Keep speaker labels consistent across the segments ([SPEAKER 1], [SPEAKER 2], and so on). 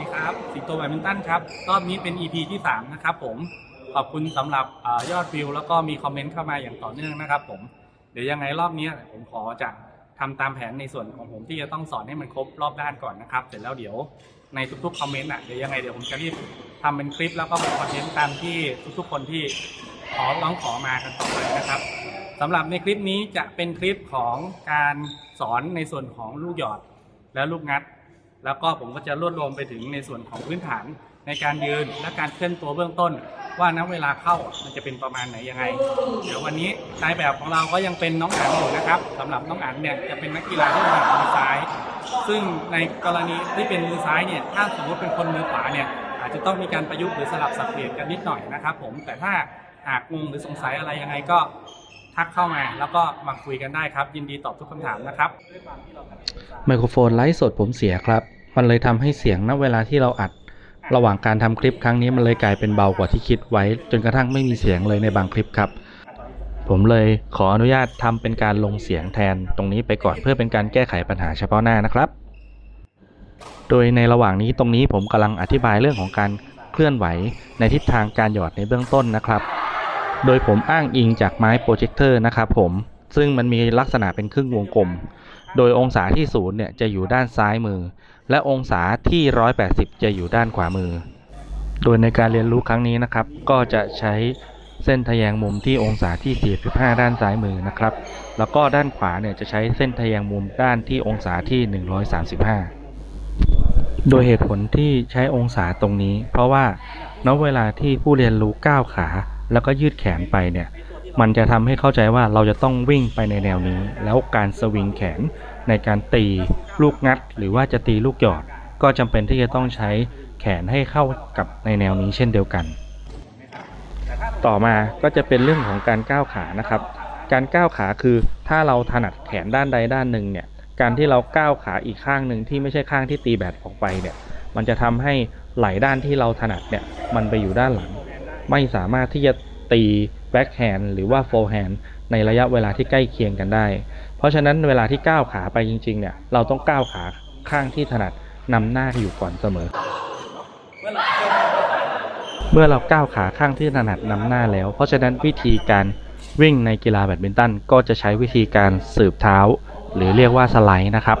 [SPEAKER 1] ดีครับสิงโตแบดมินตันครับรอบนี้เป็น EP ที่ 3 นะครับผม ขอบคุณสำหรับเออยอดวิว แล้วก็มีคอมเมนต์เข้ามาอย่างต่อเนื่องนะครับผม เดี๋ยวยังไงรอบนี้ผมขอจะทำตามแผนในส่วนของผมที่จะต้องสอนให้มันครบรอบด้านก่อนนะครับ เสร็จแล้วเดี๋ยวในทุกๆคอมเมนต์อะเดี๋ยวยังไงเดี๋ยวผมจะรีบทำเป็นคลิปแล้วก็เป็นคอนเทนต์ตามที่ทุกๆคนที่ขอร้องขอมากันต่อไปนะครับ สำหรับในคลิปนี้จะเป็นคลิปของการสอนในส่วนของลูกหยอดและลูกงัด แล้วก็ผมก็จะรวบรวมไปถึงในส่วนของพื้นฐานในการยืนและการเคลื่อนตัวเบื้องต้น ว่าณเวลาเข้ามันจะเป็นประมาณไหนยังไง เดี๋ยววันนี้นายแบบของเราก็ยังเป็นน้องอันอยู่นะครับสำหรับน้องอันเนี่ยจะเป็นนักกีฬาที่ถนัดมือซ้าย ซึ่งในกรณีที่เป็นมือซ้ายเนี่ยถ้าสมมติเป็นคนมือขวาเนี่ยอาจจะต้องมีการประยุกต์หรือสลับสับเปลี่ยนกันนิดหน่อยนะครับผมแต่ถ้าหากงงหรือสงสัยอะไรยังไงก็ ทักเข้ามา แล้วก็มาคุยกันได้ครับ ยินดีตอบทุกคำถามนะครับ
[SPEAKER 2] ไมโครโฟนไลฟ์สดผมเสียครับ มันเลยทำให้เสียงณเวลาที่เราอัด ระหว่างการทำคลิปครั้งนี้มันเลยกลายเป็นเบากว่าที่คิดไว้ จนกระทั่งไม่มีเสียงเลยในบางคลิปครับ ผมเลยขออนุญาตทำเป็นการลงเสียงแทนตรงนี้ไปก่อนเพื่อเป็นการแก้ไขปัญหาเฉพาะหน้านะครับ โดยในระหว่างนี้ตรงนี้ผมกำลังอธิบายเรื่องของการเคลื่อนไหวในทิศทางการหยอดในเบื้องต้นนะครับ โดยผมอ้างอิงจากไม้โปรเจคเตอร์นะครับผม ซึ่งมันมีลักษณะเป็นครึ่งวงกลม โดยองศาที่ศูนย์เนี่ยจะอยู่ด้านซ้ายมือ และองศาที่ 180 จะอยู่ด้านขวามือ โดยในการเรียนรู้ครั้งนี้นะครับ ก็จะใช้เส้นทะแยงมุมที่องศาที่ 45 ด้านซ้ายมือนะครับ แล้วก็ด้านขวาเนี่ยจะใช้เส้นทะแยงมุมด้านที่องศาที่ 135 โดยเหตุผลที่ใช้องศาตรงนี้ เพราะว่าณเวลาที่ผู้เรียนรู้ก้าวขา แล้วก็ยืดแขนไปเนี่ยมันจะทำให้เข้าใจว่าเราจะต้องวิ่งไปในแนวนี้ แล้วการสวิงแขนในการตีลูกงัด หรือว่าจะตีลูกหยอด ก็จำเป็นที่จะต้องใช้แขนให้เข้ากับในแนวนี้เช่นเดียวกัน ต่อมาก็จะเป็นเรื่องของการก้าวขานะครับ การก้าวขาคือถ้าเราถนัดแขนด้านใดด้านหนึ่งเนี่ยการที่เราก้าวขาอีกข้างหนึ่งที่ไม่ใช่ข้างที่ตีแบตออกไปเนี่ยมันจะทำให้ไหล่ด้านที่เราถนัดเนี่ยมันไปอยู่ด้านหลัง ไม่สามารถที่จะตีแบ็คแฮนด์หรือว่าโฟร์แฮนด์ในระยะเวลาที่ใกล้เคียงกันได้ เพราะฉะนั้นเวลาที่ก้าวขาไปจริงๆเนี่ยเราต้องก้าวขาข้างที่ถนัดนำหน้าอยู่ก่อนเสมอ เมื่อเราก้าวขาข้างที่ถนัดนำหน้าแล้ว เพราะฉะนั้นวิธีการวิ่งในกีฬาแบดมินตันก็จะใช้วิธีการสืบเท้า หรือเรียกว่าสไลด์นะครับ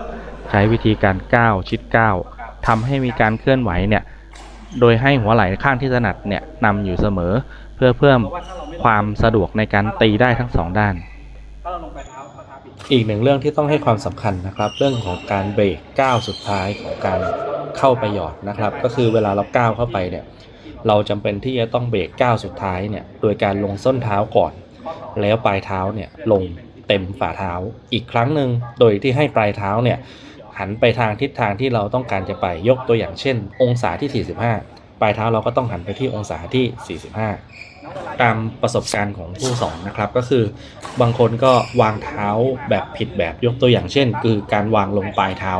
[SPEAKER 2] ใช้วิธีการก้าวชิดก้าวทำให้มีการเคลื่อนไหวเนี่ย โดยให้หัวไหล่ข้างที่ถนัดเนี่ยนำอยู่เสมอ เพื่อเพิ่มความสะดวกในการตีได้ทั้งสองด้าน อีกหนึ่งเรื่องที่ต้องให้ความสำคัญนะครับ เรื่องของการเบรกก้าวสุดท้ายของการเข้าไปหยอดนะครับ ก็คือเวลาเราก้าวเข้าไปเนี่ยเราจำเป็นที่จะต้องเบรกก้าวสุดท้ายเนี่ยโดยการลงส้นเท้าก่อน แล้วปลายเท้าเนี่ยลงเต็มฝ่าเท้าอีกครั้งหนึ่งโดยที่ให้ปลายเท้าเนี่ย หันไปทางทิศทางที่เราต้องการจะไปยกตัวอย่างเช่น องศาที่ 45 ปลายเท้าเราก็ต้องหันไปที่องศาที่ 45 ตามประสบการณ์ของผู้สอนนะครับก็คือบางคนก็วางเท้าแบบผิดแบบยกตัวอย่างเช่น คือการวางลงปลายเท้า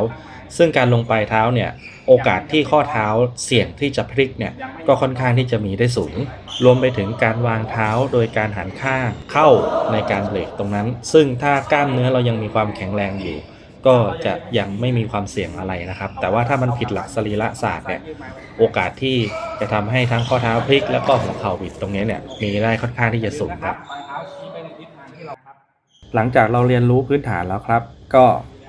[SPEAKER 2] ซึ่งการลงปลายเท้าเนี่ยโอกาสที่ข้อเท้าเสี่ยงที่จะพลิกเนี่ยก็ค่อนข้างที่จะมีได้สูง รวมไปถึงการวางเท้าโดยการหันข้างเข้าในการเบรกตรงนั้น ซึ่งถ้ากล้ามเนื้อเรายังมีความแข็งแรงอยู่ ก็จะยังไม่มีความเสี่ยงอะไรนะครับ แต่ว่าถ้ามันผิดหลักสรีระศาสตร์เนี่ยโอกาสที่จะทำให้ทั้งข้อเท้าพลิก แล้วก็หัวเข่าบิดตรงนี้เนี่ยมีได้ค่อนข้างที่จะสูงครับ
[SPEAKER 1] ปลายเท้าชี้ไปในทิศทางที่เราครับ
[SPEAKER 2] หลังจากเราเรียนรู้พื้นฐานแล้วครับ ก็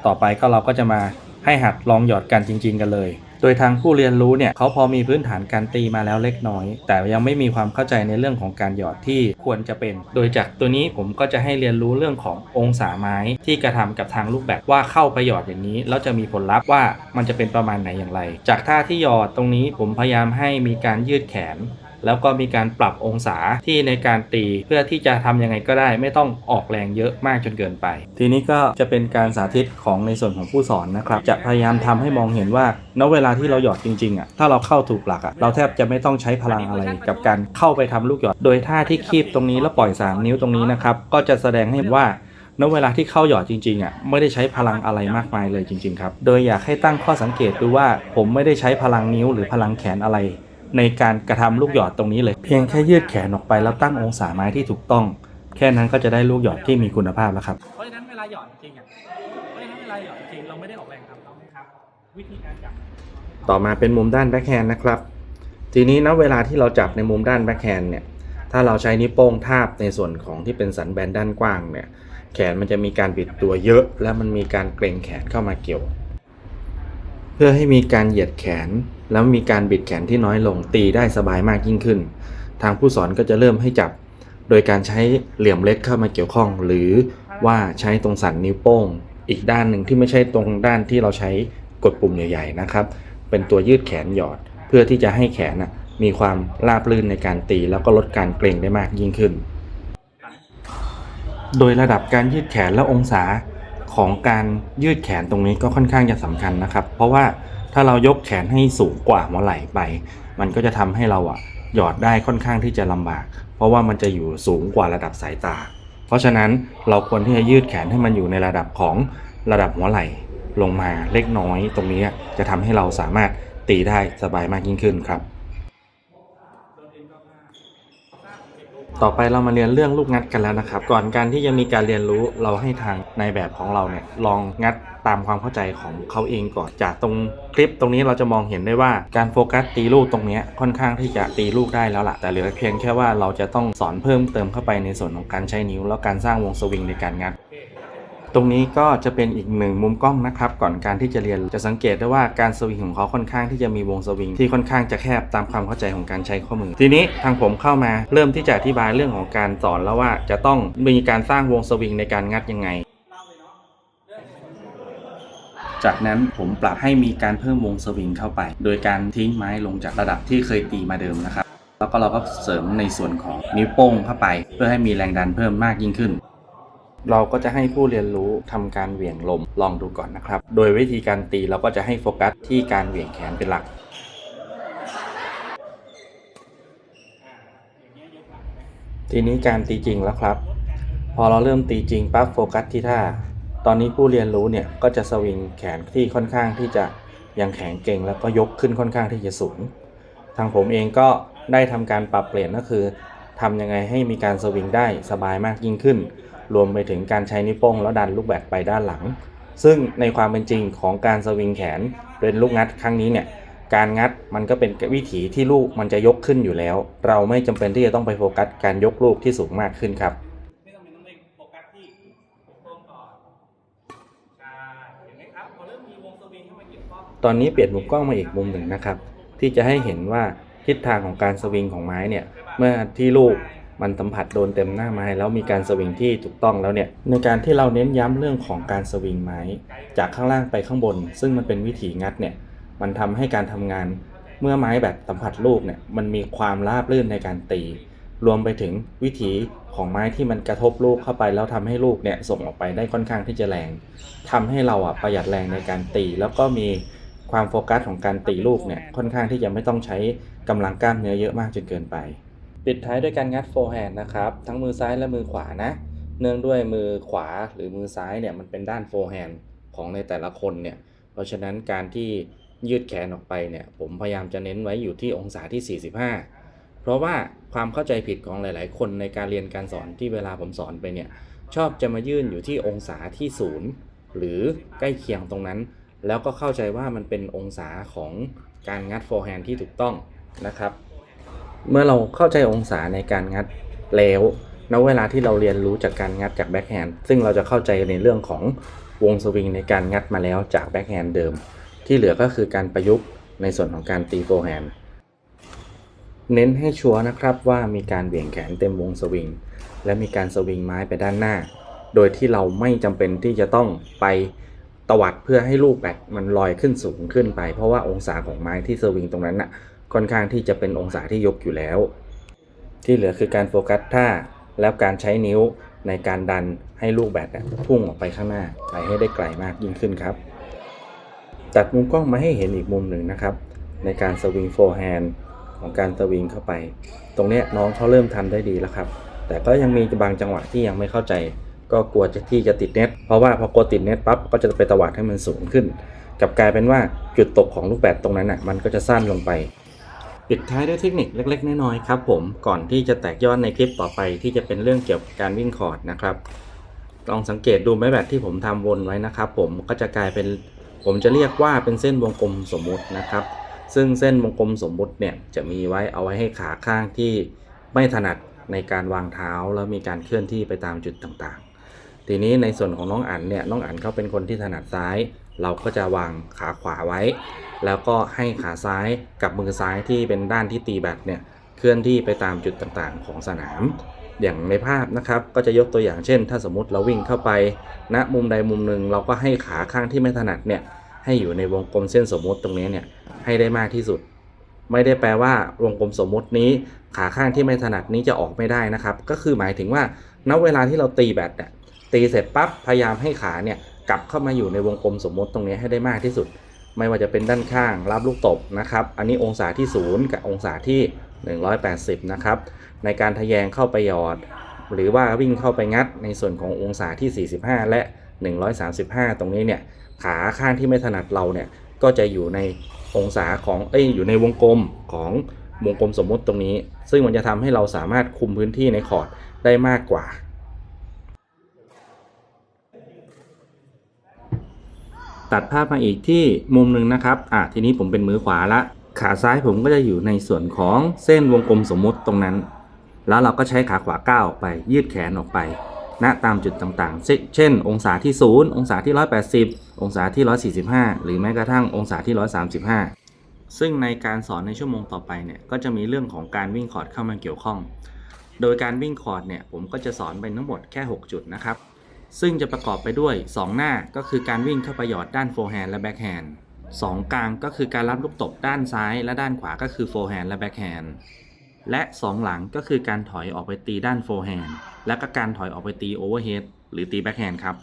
[SPEAKER 2] ต่อไปก็เราก็จะมาให้หัดลองหยอดกันจริง ๆ กันเลย โดยทางผู้เรียนรู้เนี่ยเขาพอมีพื้นฐานการตีมาแล้วเล็กน้อย แต่ยังไม่มีความเข้าใจในเรื่องของการหยอดที่ควรจะเป็น โดยจากตัวนี้ผมก็จะให้เรียนรู้เรื่องขององศาไม้ที่กระทำกับทางรูปแบบว่าเข้าไปหยอดอย่างนี้แล้วจะมีผลลัพธ์ว่ามันจะเป็นประมาณไหนอย่างไร จากท่าที่หยอดตรงนี้ผมพยายามให้มีการยืดแขน แล้วก็มีการปรับองศาที่ในการตีเพื่อที่จะทำยังไงก็ได้ ไม่ต้องออกแรงเยอะมากจนเกินไป ทีนี้ก็จะเป็นการสาธิตของในส่วนของผู้สอนนะครับ จะพยายามทำให้มองเห็นว่าณเวลาที่เราหยอดจริงๆอะถ้าเราเข้าถูกหลักอะเราแทบจะไม่ต้องใช้พลังอะไรกับการเข้าไปทำลูกหยอด โดยท่าที่คีบตรงนี้แล้วปล่อย 3 นิ้วตรงนี้นะครับก็จะแสดงให้เห็นว่าณเวลาที่เข้าหยอดจริงๆอะไม่ได้ใช้พลังอะไรมากมายเลยจริง ๆ ครับ โดยอยากให้ตั้งข้อสังเกตดูว่าผมไม่ได้ใช้พลังนิ้วหรือพลังแขนอะไร ในการกระทำลูกหยอดตรงนี้เลย เพียงแค่ยืดแขนออกไปแล้วตั้งองศาไม้ที่ถูกต้อง แค่นั้นก็จะได้ลูกหยอดที่มีคุณภาพแล้วครับ
[SPEAKER 1] เพราะฉะนั้นเวลาหยอดจริงอะเพราะฉะนั้นเวลาหยอดจริงเราไม่ได้ออกแรงครับเราไม่ครับ วิธีการจับ
[SPEAKER 2] ต่อมาเป็นมุมด้านแบ็คแฮนด์นะครับ ทีนี้นะเวลาที่เราจับในมุมด้านแบ็คแฮนด์เนี่ยถ้าเราใช้นิ้วโป้งทาบในส่วนของที่เป็นสันแบนด้านกว้างเนี่ยแขนมันจะมีการบิดตัวเยอะ และมันมีการเกร็งแขนเข้ามาเกี่ยว เพื่อให้มีการเหยียดแขน แล้วมีการบิดแขนที่น้อยลงตีได้สบายมากยิ่งขึ้น ทางผู้สอนก็จะเริ่มให้จับ โดยการใช้เหลี่ยมเล็กเข้ามาเกี่ยวข้อง หรือว่าใช้ตรงสันนิ้วโป้ง อีกด้านหนึ่งที่ไม่ใช่ตรงด้านที่เราใช้กดปุ่มใหญ่ๆนะครับ เป็นตัวยืดแขนหยอด เพื่อที่จะให้แขนมีความราบรื่นในการตี แล้วก็ลดการเกร็งได้มากยิ่งขึ้น โดยระดับการยืดแขนและองศา ของการยืดแขนตรงนี้ก็ค่อนข้างจะสำคัญนะครับ เพราะว่าถ้าเรายกแขนให้สูงกว่าหัวไหล่ไป มันก็จะทำให้เราอะหยอดได้ค่อนข้างที่จะลำบาก เพราะว่ามันจะอยู่สูงกว่าระดับสายตา เพราะฉะนั้นเราควรที่จะยืดแขนให้มันอยู่ในระดับของระดับหัวไหล่ลงมาเล็กน้อย ตรงนี้จะทำให้เราสามารถตีได้สบายมากยิ่งขึ้นครับ ต่อไปเรามาเรียนเรื่องลูกงัดกันแล้วนะครับ ก่อนการที่จะมีการเรียนรู้เราให้ทางในแบบของเราเนี่ยลองงัดตามความเข้าใจของเขาเองก่อน จากตรงคลิปตรงนี้เราจะมองเห็นได้ว่าการโฟกัสตีลูกตรงนี้ค่อนข้างที่จะตีลูกได้แล้วล่ะ แต่เหลือเพียงแค่ว่าเราจะต้องสอนเพิ่มเติมเข้าไปในส่วนของการใช้นิ้ว แล้วการสร้างวงสวิงในการงัด ตรงนี้ก็จะเป็นอีกหนึ่งมุมกล้องนะครับ ก่อนการที่จะเรียนจะสังเกตได้ว่าการสวิงของเขาค่อนข้างที่จะมีวงสวิงที่ค่อนข้างจะแคบตามความเข้าใจของการใช้ข้อมือ ทีนี้ทางผมเข้ามาเริ่มที่จะอธิบายเรื่องของการสอนแล้วว่าจะต้องมีการสร้างวงสวิงในการงัดยังไง จากนั้นผมปรับให้มีการเพิ่มวงสวิงเข้าไป โดยการทิ้งไม้ลงจากระดับที่เคยตีมาเดิมนะครับ แล้วก็เราก็เสริมในส่วนของนิ้วโป้งเข้าไป เพื่อให้มีแรงดันเพิ่มมากยิ่งขึ้น เราก็จะให้ผู้เรียนรู้ทำการเหวี่ยงลมลองดูก่อนนะครับ โดยวิธีการตีเราก็จะให้โฟกัสที่การเหวี่ยงแขนเป็นหลัก ทีนี้การตีจริงแล้วครับ พอเราเริ่มตีจริงปั๊บโฟกัสที่ท่า ตอนนี้ผู้เรียนรู้เนี่ยก็จะสวิงแขนที่ค่อนข้างที่จะยังแข็งเก่งแล้วก็ยกขึ้นค่อนข้างที่จะสูง ทางผมเองก็ได้ทำการปรับเปลี่ยนก็คือทำยังไงให้มีการสวิงได้สบายมากยิ่งขึ้น รวมไปถึงการใช้นิ้วโป้งแล้วดันลูกแบดไปด้านหลัง ซึ่งในความเป็นจริงของการสวิงแขนเป็นลูกงัดครั้งนี้เนี่ยการงัดมันก็เป็นวิถีที่ลูกมันจะยกขึ้นอยู่แล้ว เราไม่จำเป็นที่จะต้องไปโฟกัสการยกลูกที่สูงมากขึ้นครับตอนนี้เปลี่ยนมุมกล้องมาอีกมุมหนึ่งนะครับ ที่จะให้เห็นว่าทิศทางของการสวิงของไม้เนี่ยเมื่อที่ลูก มันสัมผัสโดนเต็มหน้าไม้แล้วมีการสวิงที่ถูกต้องแล้วเนี่ยในการที่เราเน้นย้ำเรื่องของการสวิงไม้ จากข้างล่างไปข้างบน ซึ่งมันเป็นวิถีงัดเนี่ยมันทำให้การทำงานเมื่อไม้แบบสัมผัสลูกเนี่ยมันมีความราบรื่นในการตี รวมไปถึงวิถีของไม้ที่มันกระทบลูกเข้าไปแล้วทำให้ลูกเนี่ยส่งออกไปได้ค่อนข้างที่จะแรงทำให้เราอะประหยัดแรงในการตี แล้วก็มีความโฟกัสของการตีลูกเนี่ยค่อนข้างที่จะไม่ต้องใช้กำลังกล้ามเนื้อเยอะมากจนเกินไป ปิดท้ายด้วยการงัดโฟร์แฮนด์นะครับทั้งมือซ้ายและมือขวานะ เนื่องด้วยมือขวาหรือมือซ้ายเนี่ยมันเป็นด้านโฟร์แฮนด์ของในแต่ละคนเนี่ยเพราะฉะนั้นการที่ยืดแขนออกไปเนี่ยผมพยายามจะเน้นไว้อยู่ที่องศาที่ 45 เพราะว่าความเข้าใจผิดของหลาย ๆ คนในการเรียนการสอนที่เวลาผมสอนไปเนี่ยชอบจะมายื่นอยู่ที่องศาที่ศูนย์หรือใกล้เคียงตรงนั้น แล้วก็เข้าใจว่ามันเป็นองศาของการงัดโฟร์แฮนด์ที่ถูกต้องนะครับ เมื่อเราเข้าใจองศาในการงัดแล้วณเวลาที่เราเรียนรู้จากการงัดจากแบ็คแฮนด์ซึ่งเราจะเข้าใจในเรื่องของวงสวิงในการงัดมาแล้วจากแบ็คแฮนด์เดิม ที่เหลือก็คือการประยุกต์ในส่วนของการตีโฟแฮนด์เน้นให้ชัวร์นะครับว่ามีการเบี่ยงแขนเต็มวงสวิงและมีการสวิงไม้ไปด้านหน้า โดยที่เราไม่จำเป็นที่จะต้องไปตวัดเพื่อให้ลูกแบตมันลอยขึ้นสูงขึ้นไป เพราะว่าองศาของไม้ที่สวิงตรงนั้นน่ะ ค่อนข้างที่จะเป็นองศาที่ยกอยู่แล้ว ที่เหลือคือการโฟกัสท่าแล้วการใช้นิ้วในการดันให้ลูกแบตพุ่งออกไปข้างหน้าไปให้ได้ไกลมากยิ่งขึ้นครับ ตัดมุมกล้องมาให้เห็นอีกมุมหนึ่งนะครับ ในการสวิงโฟร์แฮนด์ของการสวิงเข้าไป ตรงนี้น้องเขาเริ่มทำได้ดีแล้วครับ แต่ก็ยังมีบางจังหวะที่ยังไม่เข้าใจ ก็กลัวจะที่จะติดเน็ต เพราะว่าพอกลัวติดเน็ตปั๊บก็จะไปตวัดให้มันสูงขึ้นกลับกลายเป็นว่าจุดตกของลูกแบดตรงนั้นอะมันก็จะสั้นลงไป ปิดท้ายด้วยเทคนิคเล็ก ๆ น้อยๆครับผมก่อนที่จะแตกยอดในคลิปต่อไปที่จะเป็นเรื่องเกี่ยวกับการวิ่งคอร์ดนะครับลองสังเกตดูไม้แบตที่ผมทำวนไว้นะครับ ผมก็จะกลายเป็นผมจะเรียกว่าเป็นเส้นวงกลมสมมุตินะครับ ซึ่งเส้นวงกลมสมมุติเนี่ยจะมีไว้เอาไว้ให้ขาข้างที่ไม่ถนัดในการวางเท้าแล้วมีการเคลื่อนที่ไปตามจุดต่างๆ ทีนี้ในส่วนของน้องอั๋นเนี่ยน้องอั๋นเขาเป็นคนที่ถนัดซ้าย เราก็จะวางขาขวาไว้ แล้วก็ให้ขาซ้ายกับมือซ้ายที่เป็นด้านที่ตีแบตเนี่ยเคลื่อนที่ไปตามจุดต่างๆ ของสนาม อย่างในภาพนะครับก็จะยกตัวอย่างเช่น ถ้าสมมติเราวิ่งเข้าไปณมุมใดมุมหนึ่งเราก็ให้ขาข้างที่ไม่ถนัดเนี่ยให้อยู่ในวงกลมเส้นสมมุติตรงนี้เนี่ยให้ได้มากที่สุด ไม่ได้แปลว่าวงกลมสมมุตินี้ ขาข้างที่ไม่ถนัดนี้จะออกไม่ได้นะครับ ก็คือหมายถึงว่าณเวลาที่เราตีแบตเนี่ยตีเสร็จปั๊บพยายามให้ขาเนี่ยกลับเข้ามาอยู่ในวงกลมสมมติตรงนี้ให้ได้มากที่สุด ไม่ว่าจะเป็นด้านข้างรับลูกตบนะครับ อันนี้องศาที่ 0 กับองศาที่ 180 นะครับ ในการทะแยงเข้าไปหยอด หรือว่าวิ่งเข้าไปงัดในส่วนขององศาที่ 45 และ 135 ตรงนี้เนี่ยขาข้างที่ไม่ถนัดเราเนี่ยก็จะอยู่ในองศาของเอ้ยอยู่ในวงกลมของวงกลมสมมุติตรงนี้ ซึ่งมันจะทำให้เราสามารถคุมพื้นที่ในคอร์ดได้มากกว่า ตัดภาพมาอีกที่มุมหนึ่งนะครับอะทีนี้ผมเป็นมือขวาละ ขาซ้ายผมก็จะอยู่ในส่วนของเส้นวงกลมสมมุติตรงนั้น แล้วเราก็ใช้ขาขวาก้าวออกไป ยืดแขนออกไปณตามจุดต่างๆเช่นเช่น องศาที่ 0 องศาที่ 180 องศาที่ 145 หรือแม้กระทั่งองศาที่ 135 ซึ่งในการสอนในชั่วโมงต่อไปเนี่ยก็จะมีเรื่องของการวิ่งคอร์ดเข้ามาเกี่ยวข้อง โดยการวิ่งคอร์ดเนี่ยผมก็จะสอนไปทั้งหมดแค่ 6 จุดนะครับ ซึ่งจะประกอบไปด้วย 2 หน้าก็คือการวิ่งเข้าไปหยอดด้านโฟร์แฮนด์และแบ็คแฮนด์สองกลางก็คือการรับลูกตบด้านซ้ายและด้านขวาก็คือโฟร์แฮนด์และแบ็คแฮนด์และ2หลังก็คือการถอยออกไปตีด้านโฟร์แฮนด์และก็การถอยออกไปตีโอเวอร์เฮดหรือตีแบ็คแฮนด์ครับ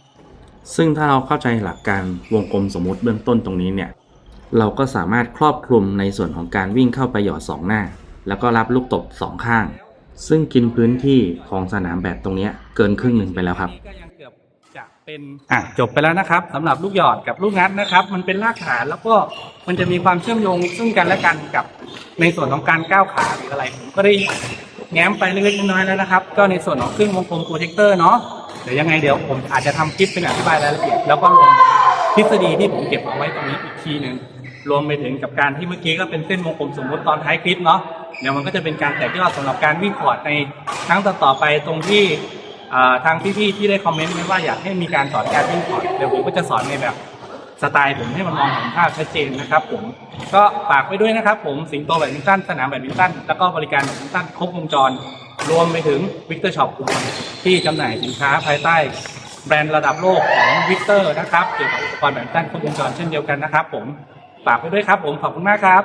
[SPEAKER 2] ซึ่งถ้าเราเข้าใจหลักการวงกลมสมมุติเบื้องต้นตรงนี้เนี่ย เราก็สามารถครอบคลุมในส่วนของการวิ่งเข้าไปหยอด2หน้า แล้วก็รับลูกตบ2ข้าง ซึ่งกินพื้นที่ของสนามแบดตรงนี้เกินครึ่งหนึ่งไปแล้วครับ
[SPEAKER 1] เกือบจะเป็นอะจบไปแล้วนะครับสำหรับลูกหยอดกับลูกงัดนะครับ มันเป็นรากฐานแล้วก็มันจะมีความเชื่อมโยงซึ่งกันและกันกับในส่วนของการก้าวขาหรืออะไรผมก็ได้แง้มไปเล็กๆน้อยๆแล้วนะครับ ก็ในส่วนของเครื่องวงกลมโปรเจคเตอร์เนาะเดี๋ยวยังไงเดี๋ยวผมอาจจะทำคลิปเป็นอธิบายรายละเอียดแล้วก็ลงทฤษฎีที่ผมเก็บเอาไว้ตรงนี้อีกทีหนึ่งรวมไปถึงกับการที่เมื่อกี้ก็เป็นเส้นวงกลมสมมติตอนท้ายคลิปเนาะเดี๋ยวมันก็จะเป็นการแตกยอดสำหรับการวิ่งคอร์ดในครั้งต่อๆไปตรงที่ ทางพี่ๆที่ได้คอมเมนต์ไว้ว่าอยากให้มีการสอนการวิ่งพอร์ตเดี๋ยวผมก็จะสอนในแบบสไตล์ผมให้มันมองเห็นภาพชัดเจนนะครับ ผมก็ฝากไว้ด้วยนะครับ ผมสิงโตแบดมินตันสนามแบดมินตันแล้วก็บริการแบดมินตันครบวงจร รวมไปถึงวิกเตอร์ช็อปที่จำหน่ายสินค้าภายใต้ แบรนด์ระดับโลกของวิกเตอร์นะครับเกี่ยวกับอุปกรณ์แบดมินตันครบวงจรเช่นเดียวกันนะครับ ผมฝากไว้ด้วยครับ ผมขอบคุณมากครับ